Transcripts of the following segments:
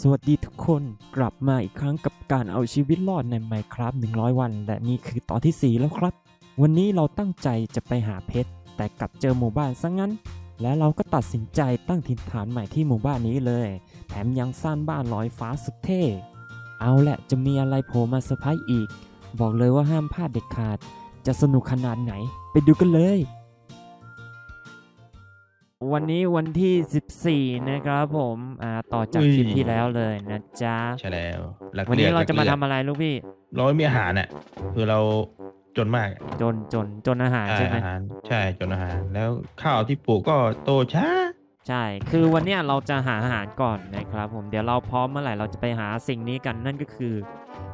สวัสดีทุกคนกลับมาอีกครั้งกับการเอาชีวิตรอดใน Minecraft 100 วัน และนี่คือตอนที่ 4 แล้วครับ วันนี้เราตั้งใจจะไปหาเพชร แต่กลับเจอหมู่บ้านซะงั้น และเราก็ตัดสินใจตั้งถิ่นฐานใหม่ที่หมู่บ้านนี้เลย แถมยังสร้างบ้านลอยฟ้าสุดเท่ เอาแหละจะมีอะไรโผล่มาเซอร์ไพรส์อีก บอกเลยว่าห้ามพลาดเด็ดขาด จะสนุกขนาดไหน ไปดูกันเลย วันนี้วันที่ 14 นะครับผมอ่าต่อจากอุ้ยคลิปที่แล้วเลยนะจ๊ะใช่แล้วหลักวันนี้ลือกเราจะมาหทำลักอะไรลูกพี่เลือกเราไม่มีอาหารอะคือเราจนมาก จนจนจนอาหารใช่ไหมอาหารใช่จนอาหาร แล้วข้าวที่ปลูกก็โตช้าใช่ คือวันเนี้ยเราจะหาอาหารก่อนนะครับผม เดี๋ยวเราพร้อมเมื่อไหร่เราจะไปหาสิ่งนี้กันนั่นก็คือ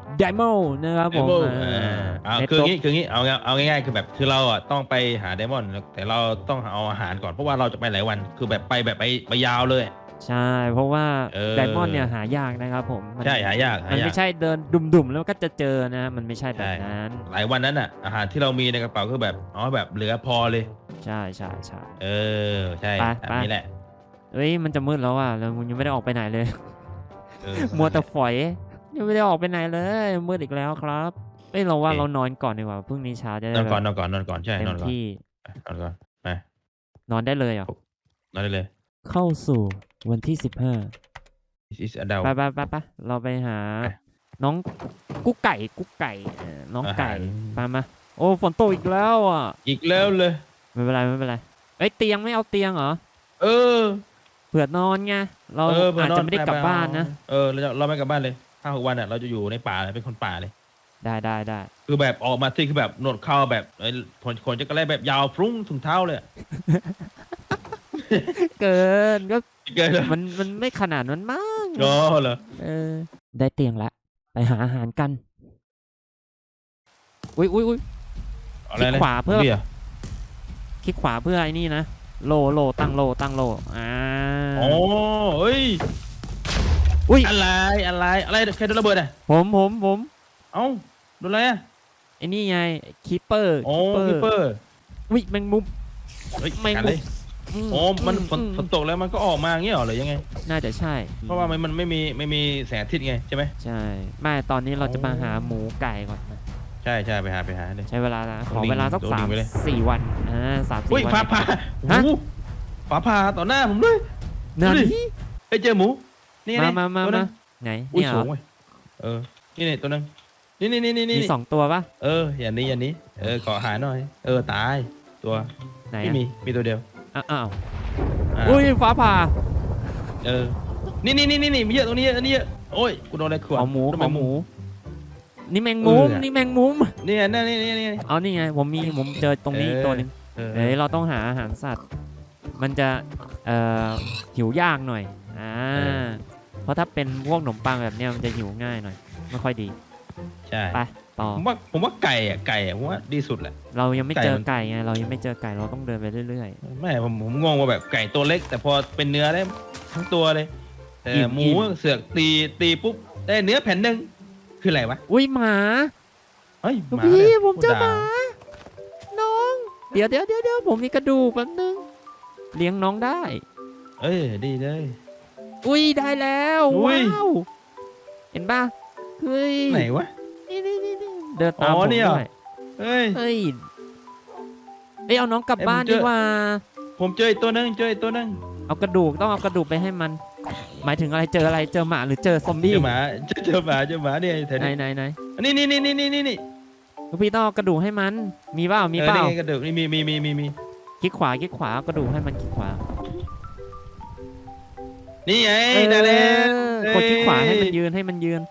ไดมอนด์นะครับผมเดมอนอ่าเอาในคือโต๊ะงี้คืองี้เอาง่ายเอาง่ายๆคือแบบคือเราอะต้องไปหาเดมอนแต่เราต้องเอาอาหารก่อนเพราะว่าเราจะไปหลายวันคือแบบไปแบบไปไปยาวเลยใช่ เพราะว่าเออไดมอนด์เนี่ยหายากนะครับผมมันใช่หายากหามันยากไม่ใช่เดินดุ่มๆแล้วก็จะเจอนะ มันไม่ใช่แบบใช่นั้น หลายวันนั้นอะอาหารที่เรามีในกระเป๋าคือแบบอ๋อแบบเหลือพอเลย ใช่ใช่ใช่เออใช่ไปแบบไปนี้แหละเอ้ยมันจะมืดแล้วอะแล้วมึงยังไม่ได้ออกไปไหนเลยเออมัวแต่ฝอย ยังไม่ได้ออกไปไหนเลยมืดอีกแล้วครับเอ้ยเราว่าเรานอนก่อนดีกว่าพรุ่งนี้เช้าจะได้นอนก่อนแบบนอนก่อนนอนก่อนใช่เต็นอมนก่อนที่นอนก่อนไปนอนได้เลยเหรอนอนได้เลย เข้าสู่วันที่สิบห้า This is a d u l ไปไปไปไปเราไปหา ไปน้องกุ๊กไก่กุ๊กไก่เออน้องไก่อาหาร ไปมาโอ้ฝนตกอีกแล้วอะอีกแล้วเลย ไม่เป็นไรไม่เป็นไรเอ้ยเตียงไม่เอาเตียงเหรอเออ เผื่อนอนไงเราเออเผื่อาจนนจะไม่ได้กลับบ้านนะ เออเราจะเราไม่กลับบ้านเลย ห้าหกวันอะเราจะอยู่ในป่าเลยเป็นคนป่าเลย ได้ได้ได้คือแบบออกมาที่คือแบบหนวดเข้าแบบเอ้ยคนคนจะกระไรแบบยาวฟรุ้งถึงเท้าเลยอะเกินก็เกินเลยมันมันไม่ขนาดนั้นมั้งก็เหรอเออ ได้เตียงแล้วไปหาอาหารกันอุ้ยอุ้ยอุ้ยอะไรคลิกนะขวาเพื่อบี้ยคลิกขวาเพื่อไอ้นี่นะโลโลตั้งโลตั้งโลอ่าอ๋อเฮ้ย อุ้ย อะไรอะไรอะไรใครโดนระเบิดอะผมผมผมเอ้าโดนอะไรอะไอ้นี่ไงคีเปอร์โอ้คิปเปอร์อุ้ยแมงมุมเฮ้ยไม่กันเลยโอ้มันฝนอืฝนตกแล้วมันก็ออกมาอย่างเงี้ยเหรอหรือยังไง น่าจะใช่ เพราะว่ามันมันไม่มีไม่มีแสงอาทิตย์ไงใช่ไหมใช่ไม่ตอนนี้เราจะมาโอ้หาหมูไก่ก่อนนะใช่ใช่ไปหาไปหาเลยใช้เวลานะขต้อองลิงเวลาสักต้องสาลิมงไปเลยสี่วันอ่าสามสี่อุ้ยวันฟ้าผ่าฮะโอ้โหฟ้าผ่าต่อหน้าผมเลยนั่นดูดิไปเจอหมู นี่มาไงมามาตัวนึมางไหนอุ้ยเนี่ยเหรสูองเว้ยเออ นี่นี่ตัวนึงนี่นี่นี่นี่มีนี่สองตัวปะเออ อย่างนี้อย่างนี้ เออขอหาหน่อย เออตาย ตัวไหนไม่อะมีมีตัวเดียวอ้าวอ้าวอ่าอุ้ยฟ้าผ่า เออ นี่นี่นี่นี่นี่มีเยอะตรงนี้เยอะอันนี้เยอะโอ้ยกูโดนอะไรขวดเอาหมูโดนเอาหมู นี่แมงเอมุมอนี่แมงมุมนี่ไงนี่นี่นี่นี่ เอานี่ไงผมมีผมเจอตรงนี้อีกตัวหนึงเออเดี๋ยวเราต้องหาอาหารสัตว์ มันจะเอ่อหิวยากหน่อยอ่าเพ ราะถ้าเป็นพวกขนมปังแบบเนี้ยมันจะหิวง่ายหน่อย ไม่ค่อยดี ใช่ไปต่อผมว่าผมว่าไก่อะไก่อะผมว่าดีสุดแหละ เรายังไม่ไก่เจอมันไก่ไงเรายังไม่เจอไก่เราต้องเดินไปเรื่อยไม่ผมผมงงว่าแบบไก่ตัวเล็ก แต่พอเป็นเนื้อได้ทั้งตัวเลยแต่อิ่มหมูอิ่มเสือกตีตีปุ๊บได้เนื้อแผ่นหนึ่งคืออะไรวะๆอุ้ยหมาเฮ้ยลูกหมาพี่นี่ยผมเจอพูดหด่มา น้องเดี๋ยวเดี๋ยวเดี๋ยวเดี๋ยวผมมีกระดูกแป๊บนึง เลี้ยงน้องได้ เอ้ยดีเลย อุ้ยได้แล้วอุ้ว้ายวเห็นป่ะเฮ้ยไหนวะ นี่นี่นี่นี่เดินตามอ๋อผมเนี่ยเหรอด้วยเฮ้ย เฮ้ยเอ้ยเอาน้องกลับเอ้ยบ้านผมเจดีอ กว่า ผมเจออีกตัวหนึงเจออีกตัวหนึงเอากระดูกต้องเอากระดูกไปให้มัน หมายถึงอะไรเจออะไรเจอหมาหรือเจอซอมเจบี้อหมาเจอเจอหมาเจอหมาเนี่ยแถวไหนนี้ไหนไหนนี่นี่นี่นี่นี่นี่นี่ลูกพี่ต้องเอากระดูกให้มัน มีเปล่ามีเออเปล่านี่ไงกระดูกนี่มีมีมีมีมีคลิกขวาคลิกขวาเอากระดูกให้มันคลิกขวา นี่ไงเออได้แล้วกดคลิกขวาให้มันเอ้ยยืนให้มันยืน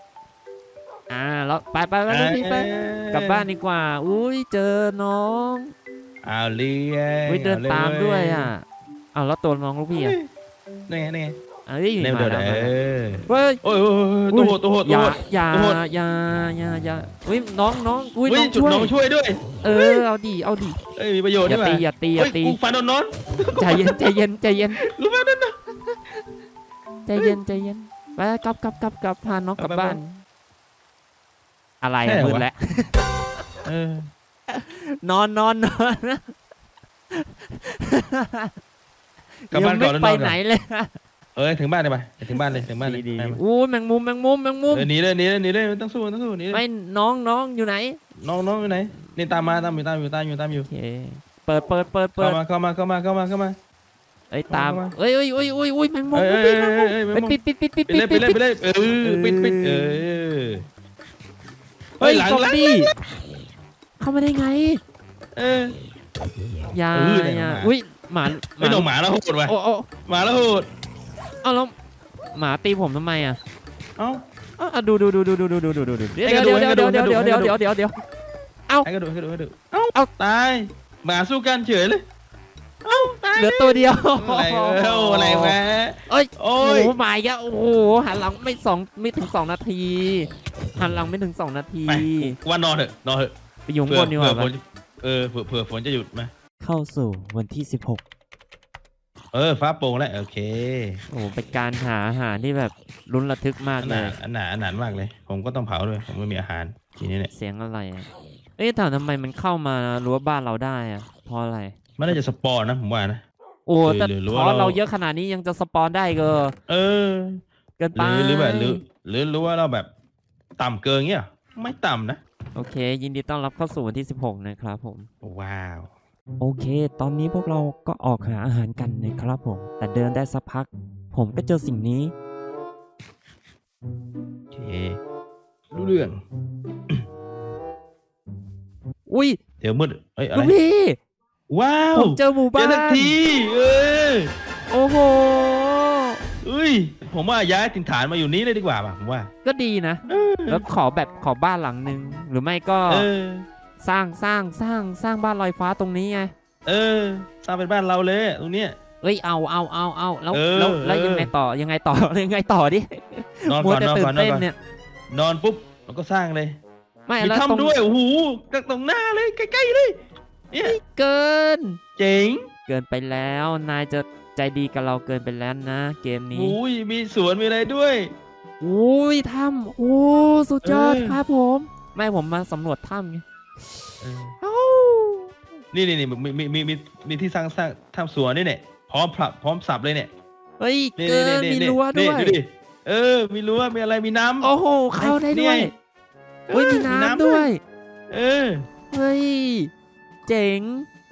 อ่าแล้วไปไปไปลูกพี่ไปกลับบ้านดีกว่า อุ้ยเจอน้องเอาเลี้ยอุ้ยเดินตามด้วยอะเอาแล้วตัวน้องลูกพี่อะนี่ไงนี่ไงเอ้ยเร็วมาเดินแล้วเอมาแล้วอเฮ้ยโอ้ยโอ้ยโอ้ยตัวโหดตัวโหดอตัวย่าโหดอย่าโทษอย่าอย่าอย่าอุ้ยน้องน้องอุ้ยอุ้ยน้องจุดช่วยน้องช่วยด้วย เออ เอาดิเอาดิเอ้ยมีประโยชน์อย่านี่หว่าตีอย่าตีอย่าเฮ้ยตีกูฟันโดนนอนใจเย็นใจเย็นใจเย็นรู้ไหมนั่นน่ะ ใจเย็นใจเย็นไปกลับกลับกลับกลับพาน้องกลับไปไปบ้าน อะไรใช่อะเหรอมืดวะแล้วเออนอนนอนนอนกลับบ้านก่อนยัแล้วงนไม่อนไปก่อนไหนเลยเอเออถึงบ้านเลยไปถึงบ้านเลยถึงบ้านเลยดีไปดีไปอู้แมงมุมแมงมุมแมงมุมเออหนีเลยหนีเลยหนีเลยไม่ต้องสู้ไม่ต้องสู้หนีเลยไม่น้องน้องอยู่ไหน น้องน้องอยู่ไหนนี่ตามมาตามอยู่ตามอยู่ตามอยู่ตามอยู่โอเคเปิดเปิดเปิดเปิเข้าดมาเข้ามาเข้ามาเข้ามาเข้ามา เอ้ยตามเข้ามาเอ้ยเอ้ยเอ้ยเอ้ยเอ้ยแมงมุมเอ้ยปิดเอ้ยแมงมุมเอ้ยเอ้ยเอ้ยปิดปิดปิดปิดไปเลยไปปิดเลยไปเลยเออปิดปิดเออเฮ้เฮ้ยยหลังซอมหลังบี้เข้ามาได้ไง เอออย่าเออเนี่ยอย่าหมาอุ้ยหมาไม่ต้องหมาแล้วโหดว่ะโอ้โอ้หมาแล้วโหดเอาแล้วหมาตีผมทำไมอะเอ้าอะอะดูดูดูดูดูดูดูดูดูดูเดี๋ยวให้กระเดี๋ดูยวกเดี๋ยวให้เดี๋ยวกระดูกเดี๋ยวให้กระดูกเดี๋ยวเดี๋ยวเดี๋ยวให้กระดูกให้กระดูกให้กระดูกเอ้าเอ้าตายหมาสู้กันเฉยเลยเอ้าตาย เหลือตัวเดียวอะไรเอ้าอะไรแม่เอ้ยโอ้โอ้ยโหหมาอีกแล้วโอ้โหหันหลังไม่สองไม่ถึงสองนาทีหันหลังไม่ถึงสองนาทีไปว่านอนเถอะนอนเถอะไปยุงเผื่บอนดีกเผื่อว่าฝปะนเออเผื่อเผื่อฝนจะหยุดไหมเข้าสู่วันที่16เออฟ้าโปร่งแล้วโอเคโอ้โหเป็นการหาอาหารที่แบบลุ้นระทึกมากอันหเลนายอันหนาอันหนานมากเลย ผมก็ต้องเผาด้วยผมไม่มีอาหารทีนี้เนี่ยเสียงอะไรอะเอ๊ะแต่ทำไมมันเข้ามารั้วบ้านเราได้อะเพราะอะไรมันน่าจะสปอนนะผมว่านะ โอ้หรือแต่หรือหรือคว่าอร์สเราเราเยอะขนาดนี้ยังจะสปอนได้เกอเออ เกินหไปรือหรือแบบหรือหรือหรือว่าเราแบบต่ำเกินเงี้ยไม่ต่ำนะ โอเค ยินดีต้อนรับเข้าสู่วันที่ 16 นะครับผม ว้าว โอเค ตอนนี้พวกเราก็ออกหาอาหารกันนะครับผม แต่เดินได้สักพัก ผมก็เจอสิ่งนี้โอเครู้เรื่อง อุ้ย เดี๋ยวมืดเอ้ยอะลูไรกพี่ ว้าวผมเจอหมู่เจบ้าอน สักทีเออโอ้โห เอ้ย ผมว่าย้ายถิ่นฐานมาอยู่นี้เลยดีกว่าป่ะผมว่า ก็ดีนะ เออ แล้วขอแบบขอบ้านหลังหนึ่งหรือไม่ก็เออ สร้างสร้างสร้างสร้างบ้านลอยฟ้าตรงนี้ไง เออสร้างเป็นบ้านเราเลยตรงเนี้ย เอ้ยเอาเอาเอาเอาแล้วเออแล้วแล้วเออ ยังไงต่อยังไงต่อ ยังไงต่อดินอนมัวก่อนแต่นอนตื่ก่อนนนอนเต้นก่อนเนี่ยนอนปุ๊บเราก็สร้างเลยไม่มีแล้วตรงถ้ำด้วยโอ้โหก็ตรงหน้าเลยใกล้ๆเลย เนี่ยเกิน เจ๋งเกินไปแล้ว นายจะใจดีกับเราเกินไปแล้วนะ เกมนี้อุ้ยมีสวนมีอะไรด้วยอุ้ยถ้ำโอ้สุดยอดเอ้ยครับผม ไม่ผมมาสำรวจถ้ำไงเออเอ้านี่นี่นี่มีมีมีมีมีที่สร้างสร้างทำสวนนี่เนี่ยพร้อมพรับพร้อมสับเลยเนี่ยเฮ้ยนี่เกินนี่มีนี่รั้วด้นี่วยดูดิเออ มีรั้วมีอะไรมีน้ำโอ้โหเข้าได้ด้วยนี่เฮ้ยมีเออน้ำด้วย เออเฮ้ย เจ๋ง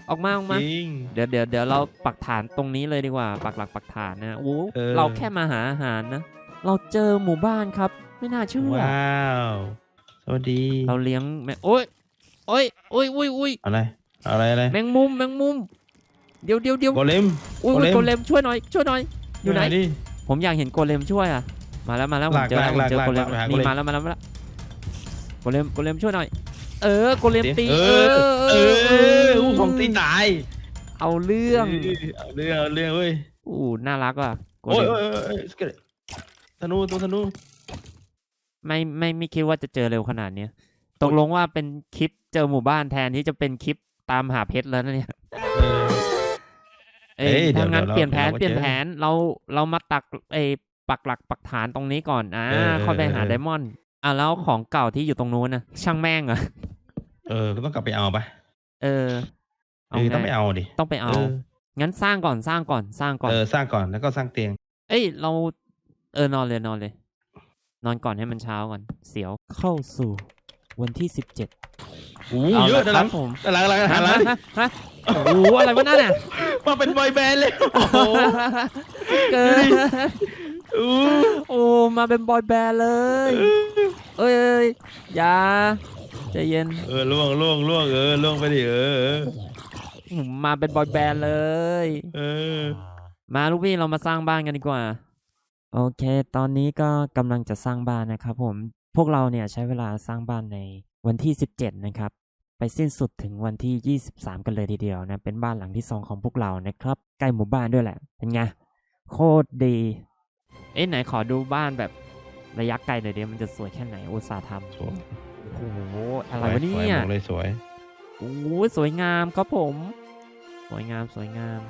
ออกมาออกจมาริง เดี๋ยวเดี๋ยวเดี๋ยวเราปักฐานตรงนี้เลยดีกว่า ปักหลักปักฐานนะโอ้เออ เราแค่มาหาอาหารนะ เราเจอหมู่บ้านครับ ไม่น่าเชื่อ ว้าว สวัสดี เราเลี้ยงแมโอ้ยโอ้ยโอ้ยโอ้ยโอ้ยอะไร อะไรอะไรแมงมุมแมงมุม เดี๋ยวเดี๋ยวเดี๋ยวโกเลม อุ้ยโกอุ้ยเลม โกเลมช่วยหน่อยช่วยหน่อย อยู่ไหน ดิ ผมอยากเห็นโกเลมช่วยอะ มาแล้วมาแล้วผหมลากเจอแล้วผมหลากเจอหลากโกเลมหลากหานี่โกเลมมาแล้วมาแล้วมาแล้วโกเลมโกเลมช่วยหน่อย เออโกเลมตีเอเอออเอออู้ผมตีตายเอาเรื่องเอาเรื่องเอาเรื่องเว้ยอู้น่ารักว่ะโกโอ้ยเลมโอ้ยโอ้ยโอ้ยสเกตธนูตัวธนูไม่ไม่ไม่คิดว่าจะเจอเร็วขนาดเนี้ยตกลงว่าเป็นคลิปเจอหมู่บ้านแทนที่จะเป็นคลิปตามหาเพชรแล้วนะเนี่ยเออเอ้ยเอ้ยเดี๋ยวถ้างั้นเดี๋ยวเราเปลี่ยนแผนเดี๋ยวเราเปลี่ยนเจอแผนเราเรามาตักเอยปักหลักปักฐานตรงนี้ก่อนอ่าเออค่อยไปหาเออไดมอนด์ อะแล้วของเก่าที่อยู่ตรงนู้นนะช่างแม่งเหรอเออก็ต้องกลับไปเอาปะเออเออต้องไงไปเอาดิต้องไปเอาเอองั้นสร้างก่อนสร้างก่อนสร้างก่อนเออสร้างก่อนแล้วก็สร้างเตียง เอ้ยเราเออนอนเลยนอนเลย นอนก่อนให้มันเช้าก่อน เสียวเข้าสู่วันที่สิบเจ็ดโอ้เยอะด้านหลังผมด้านหลังด้านหลังฮะด้านหลังฮะฮะโอ้โหอะไรวะนั่นน่ะมาเป็นบอยแบนด์เลยโอ้โหเกินอู้ โอ้มาเป็นบอยแบนด์เลยเอ้ยเอ้ยอย่าใจเย็นเออล่วงล่วงล่วงเออล่วงไปดิเออเออมาเป็นบอยแบนด์เลย เออมาลูกพี่เรามาสร้างบ้านกันดีกว่า โอเค ตอนนี้ก็กำลังจะสร้างบ้านนะครับผมพวกเราเนี่ยใช้เวลาสร้างบ้านในวันที่ 17 นะครับ ไปสิ้นสุดถึงวันที่ 23 กันเลยทีเดียวนะ เป็นบ้านหลังที่ 2 ของพวกเรานะครับ ใกล้หมู่บ้านด้วยแหละ เป็นไง โคตรดี เอ๊ะไหนขอดูบ้านแบบระยะไกลหน่อยเดียวมันจะสวยแค่ไหนอุตสาห์ทสวยำโอ้โหอะไรสวยวะเนี่สวยยบอกเลยสวยโอ้ยสวยงามครับผม สวยงามสวยงาม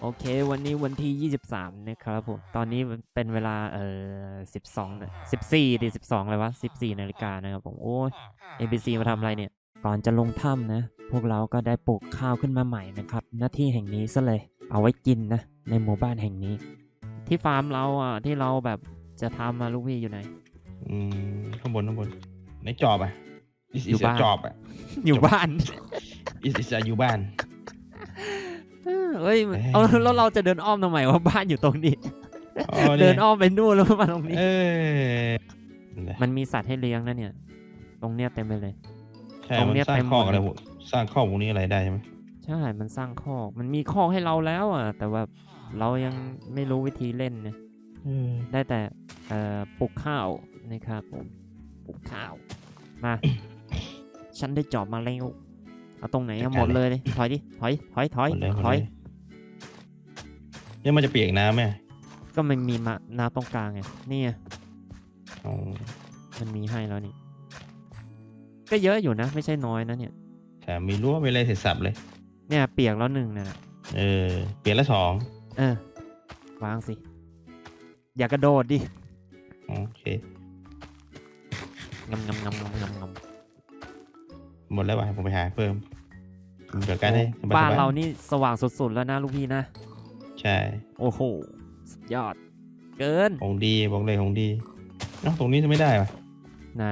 โอเค วันนี้วันที่ 23 นะครับผม ตอนนี้เป็นเวลาเอ่อ12นะ14ดิ12อะไรวะ 14 นาฬิกานะครับผม โอ้ย ABC มาทำอะไรเนี่ย ก่อนจะลงถ้ำนะ พวกเราก็ได้ปลูกข้าวขึ้นมาใหม่นะครับ หน้าที่แห่งนี้ซะเลย เอาไว้กินนะ ในหมู่บ้านแห่งนี้ ที่ฟาร์มเราอะที่เราแบบจะทำมาลูกพี่อยู่ไหน อืมข้างบนข้างบนในจอบอะ is อยู่ is บ้านจอบอะอยู่บ้าน is is อยู่บ้านเอ้ยเอ้ยเอาแล้วเราจะเดินอ้อมทำไมว่าบ้านอยู่ตรงนี้อ๋อเดินยอ้อมไปนู่นแล้วมาตรงนี้เออนั่นแหละมันมีสัตว์ให้เลี้ยงนะเนี่ย ตรงเนี้ยเต็มไปเลยใช่ตรงมันเนี้ยสร้าเต็งมคอกหมดอะไรพวกสร้างคอกพวกนี้อะไรได้ใช่ไหมใช่ มันสร้างคอกมันมีคอกให้เราแล้วอะ แต่ว่า เรายังไม่รู้วิธีเล่นเนี่ยเออได้แต่เอ่อปลูกข้าวนะครับผมปลูกข้าว มา ฉันได้จอบมาแล้วเอาตรงไหนเอาหมดเลยดิถอยดิถอยถอยถอยหมดเลยหมดถอยเลยเนี่ยมันจะเปียกน้ำไหมก็มันมีมาน้ำตรงกลางไงนี่ไงอ๋อมันมีให้แล้วนี่ ก็เยอะอยู่นะ ไม่ใช่น้อยนะเนี่ยแถมมีรั้วมีอะไรเสร็จสับเลย เนี่ย เปียกแล้วหนึ่งเนี่ยนะเออ เปลี่ยนละสอง เออ วางสิ อย่ากระโดดดิโอเคงำงำงำงำงำงำหมดแล้วว่ะผมไปหาเพิ่มเดี๋ยวกันให้สบายๆบ้านเรานี่สว่างสุดๆแล้วนะลูกพี่นะ ใช่โอ้โห สุดยอด เกิน ของดีบอกเลยของดีเอ้าตรงนี้จะไม่ได้ป่ะไหน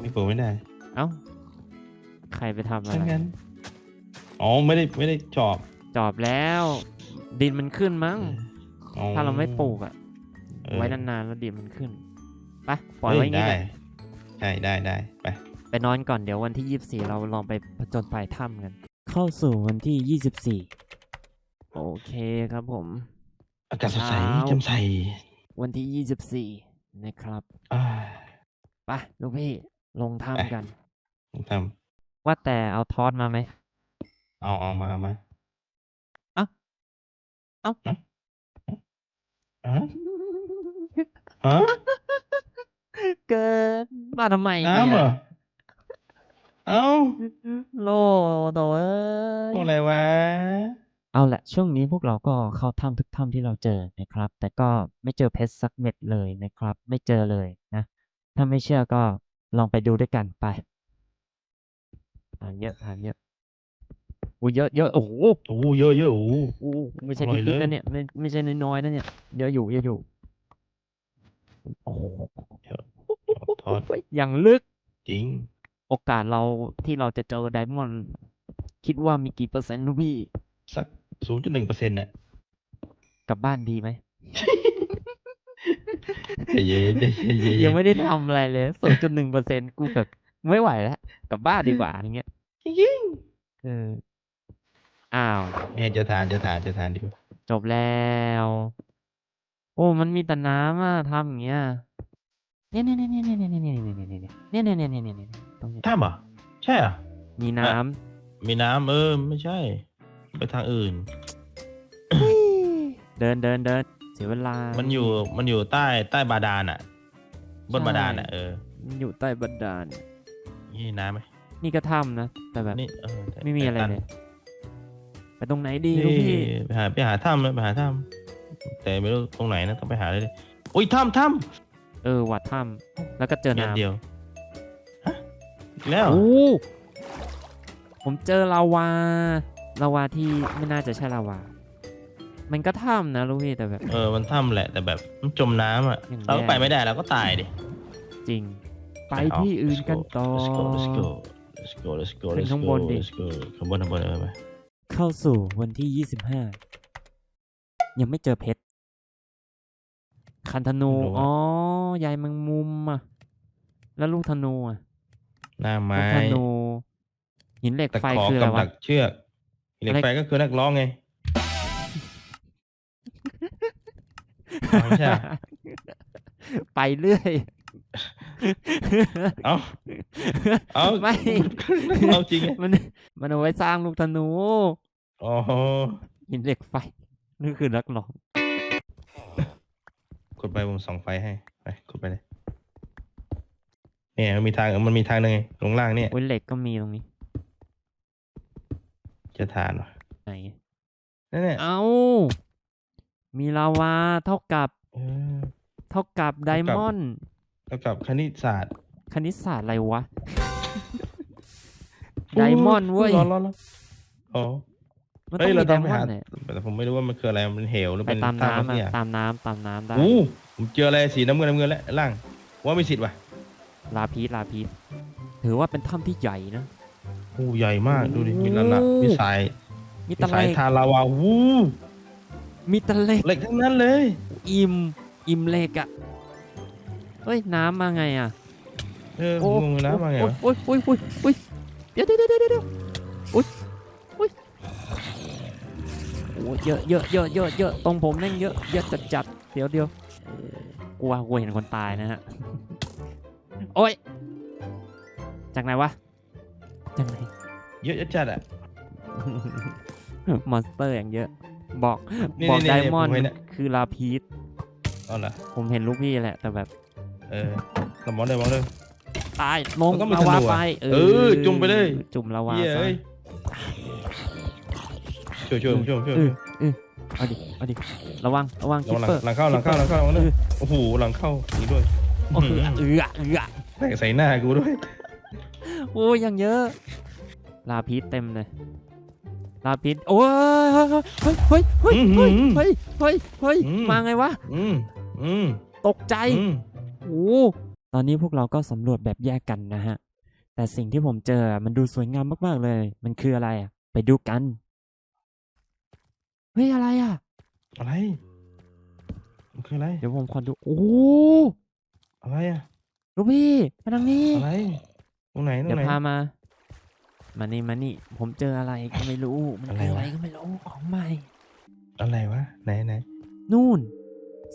ไม่เปิดไม่ได้เอ้า ใครไปทำอะไร ใช่งั้นอ๋อไม่ได้ไม่ได้จอบ จอบแล้ว ดินมันขึ้นมั้งอ๋อถ้าเราไม่ปลูกอะเออไว้นานๆแล้วดินมันขึ้นไปปล่อยเฮ้ไว้อย่างงี้ได้แหละใช่ได้ได้ไปไปนอนก่อนเดี๋ยววันที่ยี่สี่เราลองไปผจญภัยถ้ำกัน เข้าสู่วันที่ยี่สิบสี่โอเคครับผม อากาศสดใสเช้าแจ่มใส วันที่ยี่สิบสี่นะครับอ่าไปลูกพี่ลงไปถ้ำกันผมทว่าแต่เอาทอสมาไหมำเอาเอามาเอามาเอ้า เอ้าฮะฮะฮะเกินมาทำไมน้ำเหรเนี่อยเอ้าโลโตเอ้ยพวกอะไรวะ เอาแหละช่วงนี้พวกเราก็เข้าถ้ำทุกถ้ำที่เราเจอนะครับ แต่ก็ไม่เจอเพชรสักเม็ดเลยนะครับ ไม่เจอเลยนะ ถ้าไม่เชื่อก็ลองไปดูด้วยกันไปทานเยอะทานเยอะ อู้เยอะเยอะโอ้โหโอ้โหเยอะเยอะโอ้โหอู้ไม่ใช่อร่อยนิดๆเลยนะเนี่ยไม่ไม่ใช่น้อยๆนะเนี่ยเยอะอยู่เยอะอยู่โอ้โหทอดอย่างลึกจริง โอกาสเราที่เราจะเจอไดมอนด์คิดว่ามีกี่เปอร์เซ็นต์ลูกพี่สักศูนย์จุดหนึ่งเปอร์เซ็นต์น่ะกลับบ้านดีไหมใจเย็นใจเย็นใจเนยังไม่ได้ทำอะไรเลยศูนย์จุดหนึ่งเปอร์เซ็นต์กูแบบไม่ไหวแล้วกลับบ้านดีกว่าอย่างเงี้ยจริงเออ อ้าวแม่จะทานจะทานจะทานดีกว่าจบแล้ว โอ้ มันมีแต่น้ำอะทำอย่างเงี้ย เนี่ยเนี่ยเนี่ยเนี่ยเนี่ยเนี่ยเนี่ยเนี่ยเนี่ยเนี่ยเนี่ยเนี่ยเนี่ยเนี่ยเนี่ยตรงนี้ถ้ำเหรอใช่เหรอมีน้มีน้ำเออไม่ใช่ ไปทางอื่นำเดินเดินเดินเสียเวลา มันอยู่มันอยู่ใต้ใต้บาดาลอะ บนใช่ บาดาลอะเออมันอยู่ใต้บันดาล นี่น้ำไหมนี่ก็ถ้ำนะ แต่แบบนี่เออแต่ไม่มีอะไรแต่ตันเลย ไปตรงไหนดีลูกนี่พี่ไปหาไปหาถ้ำเลยไปหาถ้ำแต่ไม่รู้ตรงไหนนะต้องไปหาเลยดิอุ้ยถ้ำถ้เออวัดถ้ำแล้วก็เจอำเดียวน้ำเดียวฮะอีกแล้วโอ้ผมเจอลาวาลาวาที่ไม่น่าจะใช่ลาวา มันก็ถ้ำนะลูกพี่แต่แบบ เออมันถ้ำแหละแต่แบบมันจมน้ำอะอย่างแย่เราก็ไปไม่ได้เราก็ตายดิจริง ไปที่อื่นกันต่อ let's go let's go let's go let's go ขึ้น let's ข้างบ go นดิ let's go ข้างบนข้างบนเออไป เข้าสู่วันที่ยี่สิบห้ายังไม่เจอเพชร คันธนู อ๋อยายแมังมุมอะ แล้วลูกธนูอะหน้าลูไม้กธนู หินเหล็กตะไฟขอคืออะไรกับวะ ดักเชือกเหล็กอะไร ไฟก็คือนักร้องไง ไม่ใช่ไปเรื่อย เอ้า เอ้า ไม่นักร้องจริงไงมันมันเอาไว้สร้างลูกธนู อ๋อหินเหล็กไฟนี่คือนักร้องกดไปผมส่องไฟให้ไปกดไปเลยเนี่ยมันมีทางมันมีทางหนึ่งไงลงล่างเนี่ยโอ้ยเหล็กก็มีตรงนี้ จะทานวะไหนนั่นเนี่ยเอ้ามีลาวาเท่ากับเออเท่ากับไดมอนด์แล้วกับคณิตศาสตร์ คณิตศาสตร์อะไรวะ ไดมอนด์เว้ยร้อนร้อนร้อนอ๋อ มันเฮ้ต้ยองเรามีไดต้องไปมอนหาด์เนี่ยแต่ผมไม่รู้ว่ามันคืออะไรมันเหวหรือไปเป็นตามถ้ำน้ำอะไรอะเนี่ยตามน้ำตามน้ำได้โอ้ผมเจออะไรสีน้ำเงินน้ำเงินแล้วล่างว่ามีสิทธิ์ว่ะลาพีสลาพีสถือว่าเป็นถ้ำที่ใหญ่นะโอ้ใหญ่มากดูดิมีระนาบโอ้มีสายมีมีตะสายเล็กทาลาวาวู้มีตะเล็กเหล็กทั้งนั้นเลยอิ่มอิ่มเหล็กอะเฮ้ยน้ำมาไงอะ เออโอ้ งงนะมาไงวะโอ้ยโอ้ยโอ้ยโอ้ยเดี๋ยวเดี๋ยวเดี๋ยวเดี๋ยว เยอะเยอะเยอะเยอะเยอะตรงผมแม่งเยอะเยอะจัดจัดเดี๋ยวเดี๋ยวกลัวกลัวเห็นคนตายนะฮะโอ้ยจากไหนวะจากไหนเยอะจัดอะมอนสเตอร์อย่างเยอะบอกนี่บอกนี่ไดนี่มอนด์ผมเห็นเนี่ยคือลาพีสเอาล่ะผมเห็นลูกพี่แหละ แต่แบบ เออสมองเลยมองเลยตายลงมันต้องมีลาวาธนูอะไป เออ จุ่มไปเลย จุ่มลาวาเย้ซะย ช่วยช่วยช่วยช่วยเออเออเอาดิเอาดิระวังระวังระคิปวังหลังเปอร์หลังเข้าหลังเข้าหลังเข้าระวังเลยโอ้โหหลังเข้าอีกด้วยโอ้โหเอือเอือแตกใส่หน้ากูด้วยโอ้ยยังเยอะลาพีสเต็มเลยลาพีสโอ้ยเฮ้ยเฮ้ยเฮ้ยเฮ้ยเฮ้ยเฮ้ยเฮ้ยมาไงวะอืมอืมตกใจอืมโอ้ตอนนี้พวกเราก็สำรวจแบบแยกกันนะฮะ แต่สิ่งที่ผมเจอมันดูสวยงามมากๆเลย มันคืออะไรอะไปดูกันเฮ้ยอะไรอะ อะไร มันคืออะไร เดี๋ยวผมขอดู โอ้อะไรอะ ลูกพี่มาทางนี้ อะไร ตรงไหนตรเดี๋ยงวไหน พามา มานี่มานี่ ผมเจออะไรก็ไม่รู้ มันอะไรคืออะไรวะก็ไม่รู้ ของใหม่ อะไรวะ ไหนไหน นู่น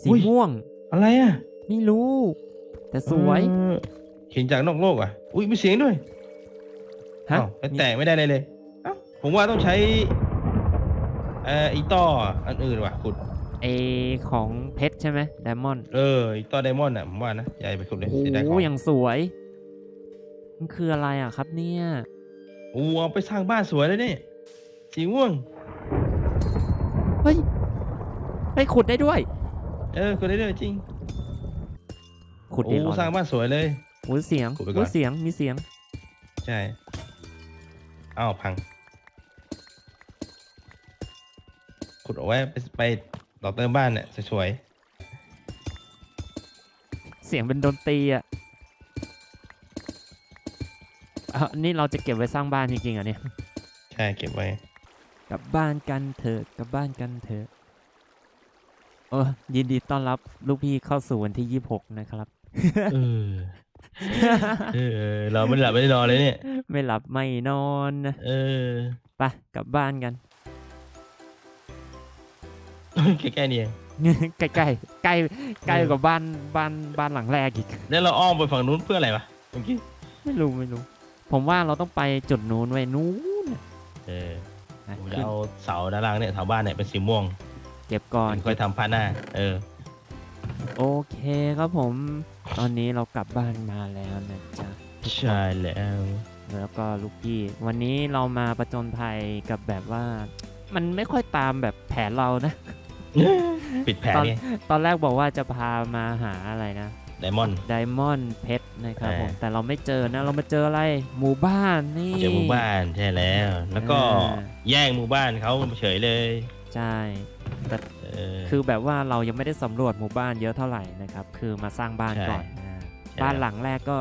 สีอุ๊ย ม่วง อะไรอะไม่รู้ แต่สวย เออเห็นจากนอกโลกอะ อุ้ยมีเสียงด้วยฮะอ้าวไปแตะไม่ได้เลยเลยเอ้าผมว่าต้องใช้ เอ่ออีต่ออันอื่นว่ะขุดเอของเพชรใช่ไหมไดมอนด์เอออีต่อไดมอนด์อะผมว่านะใหญ่ไปขุดเลยโอ้เสียดายขโหองอย่างสวย มันคืออะไรอะครับเนี่ย โอ้เอาไปสร้างบ้านสวยเลยเนี่ยสีม่วง เฮ้ยเฮ้ยขุดได้ด้วย เออขุดได้ด้วยจริงขุดโอ้ดินออนสร้างบ้านสวยเลย โอ้ยเสียงขุดไปก่อน โอ้ยเสียงมีเสียง ใช่อ้าวพัง ขุดเอาไว้ไปไปต่อเติมบ้านเนี่ยสวยเสียงเป็นดนตรีอะอะนี่เราจะเก็บไว้สร้างบ้านจริงๆเหรอะเนี่ย ๆใช่เก็บไว้ กลับบ้านกันเถอะกลับบ้านกันเถอะเออยินดีต้อนรับลูกพี่เข้าสู่วันที่ยี่หกนะครับ เออเออ เราไม่ได้หลับไม่ได้นอนเลยเนี่ย ไม่หลับไม่นอนนะเออ ไปกลับบ้านกัน แค่แค่นี้เองใกล้ๆใกล้ใกล้ใกล้กว่าบ้านบ้านบ้านหลังแรกอีกแล้วเราอ้อมไปฝั่งนู้นเพื่ออะไรวะเมื่อกี้ไม่รู้ไม่รู้ ผมว่าเราต้องไปจุดนู้นไว้นู้นน่ะเออนะผมจะขึ้นเอาเสาด้านล่างเนี่ยแถวบ้านเนี่ยเป็นสีม่วงเก็บก่อน ค่อยทำผ้าหน้า เออ โอเคครับผม ตอนนี้เรากลับบ้านมาแล้วนะจ๊ะทุกคนใช่แล้วแล้วก็ลูกพี่ วันนี้เรามาประจนภัยกับแบบว่า มันไม่ค่อยตามแบบแผนเรานะ ปิดแผนตอนไงตอนแรกบอกว่าจะพามาหาอะไรนะไดมอนด์ ไดมอนด์เพชรนะครับอ่าผม แต่เราไม่เจอนะ เรามาเจออะไร หมู่บ้านนี่ เจอหมู่บ้านใช่แล้ว แล้วก็อ่า แย่งหมู่บ้านเขาเฉยเลยใช่ เออ คือแบบว่าเรายังไม่ได้สำรวจหมู่บ้านเยอะเท่าไหร่นะครับ คือมาสร้างบ้านใช่ก่อนนะใช่บ้านหลังแรกก็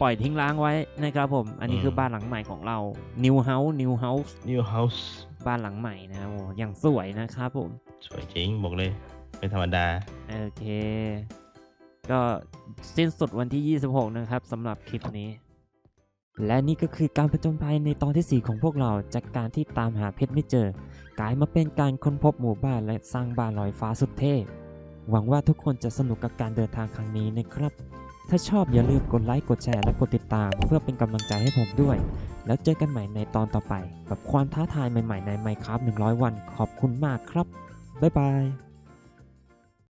ปล่อยทิ้งร้างไว้นะครับผม อันนี้อืม คือบ้านหลังใหม่ของเรา New House New House นิวเฮาส์บ้านหลังใหม่นะครับโอ้อย่างสวยนะครับผม สวยจริงบอกเลยเป็นธรรมดา โอเค ก็สิ้นสุดวันที่ 26 นะครับสำหรับคลิปนี้ และนี่ก็คือการผจญภัยในตอนที่ 4 ของพวกเรา จากการที่ตามหาเพชรไม่เจอ กลายมาเป็นการค้นพบหมู่บ้านและสร้างบ้านลอยฟ้าสุดเท่ หวังว่าทุกคนจะสนุกกับการเดินทางครั้งนี้นะครับ ถ้าชอบอย่าลืมกดไลค์ กดแชร์และกดติดตาม เพื่อเป็นกำลังใจให้ผมด้วย แล้วเจอกันใหม่ในตอนต่อไป กับความท้าทายใหม่ๆใน Minecraft 100 วัน ขอบคุณมากครับ บ๊ายบาย